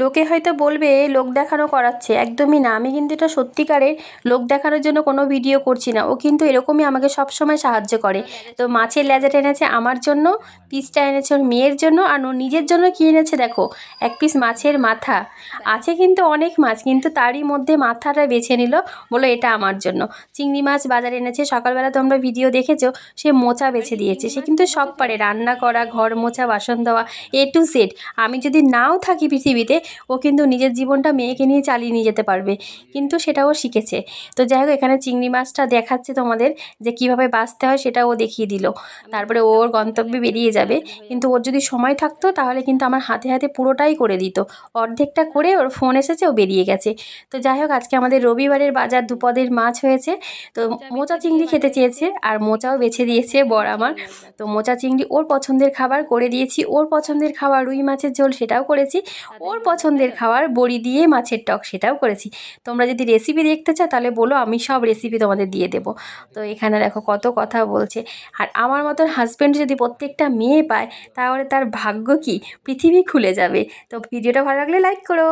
লোকে হয়তো বলবে লোক দেখানো করাচ্ছে। একদমই না। আমি কিন্তু এটা সত্যিকারের লোক দেখানোর জন্য কোনো ভিডিও করছি না। ও কিন্তু এরকমই আমাকে সব সময় সাহায্য করে। তো মাছের লেজাটা এনেছে আমার জন্য, পিসটা এনেছে ওর মেয়ের জন্য, আর ও নিজের জন্য কী এনেছে দেখো? এক পিস মাছের মাথা। আছে কিন্তু অনেক মাছ, কিন্তু তারই মধ্যে মাথাটা বেছে নিল বলো এটা আমার জন্য। চিংড়ি মাছ বাজারে এনেছে। সকালবেলা তোমরা ভিডিও দেখেছ, সে মোচা বেছে দিয়েছে। সে কিন্তু সব পারে। রান্না করা, ঘর মোছা, বাসন দেওয়া এ টু সেড আমি যদি নাও থাকি পৃথিবীতে ও কিন্তু নিজের জীবনটা মেয়েকে নিয়ে চালিয়ে নিয়ে যেতে পারবে। কিন্তু সেটাও শিখেছে। তো যাই হোক, এখানে চিংড়ি মাছটা দেখাচ্ছে তোমাদের যে কীভাবে বাঁচতে হয় সেটা ও দেখিয়ে দিল। তারপরে ওর গন্তব্যে বেরিয়ে যাবে। কিন্তু ওর যদি সময় থাকতো, তাহলে কিন্তু আমার হাতে হাতে পুরোটাই করে দিত। অর্ধেকটা করে ওর ফোন এসেছে, ও বেরিয়ে গেছে। তো যাই হোক, আজকে আমাদের রবিবারের বাজার দুপদের মাছ হয়েছে। তো মোচা চিংড়ি খেতে চেয়েছে আর মোচাও বেছে দিয়েছে বর আমার। তো মোচা চিংড়ি ওর পছন্দের খাবার করে দিয়েছি। ওর পছন্দের খাবার রুই মাছের ঝোল সেটাও করেছি। ওর পছন্দের খাবার, বড়ি দিয়ে মাছের টক সেটাও করেছি। তোমরা যদি রেসিপি দেখতে চাও তাহলে বলো, আমি সব রেসিপি তোমাদের দিয়ে দেবো। তো এখানে দেখো কত কথা বলছে। আর আমার মতন হাজব্যান্ড যদি প্রত্যেকটা মেয়ে পায়, তাহলে তার ভাগ্য কি? পৃথিবী খুলে যাবে। তো ভিডিওটা ভালো লাগলে লাইক করো।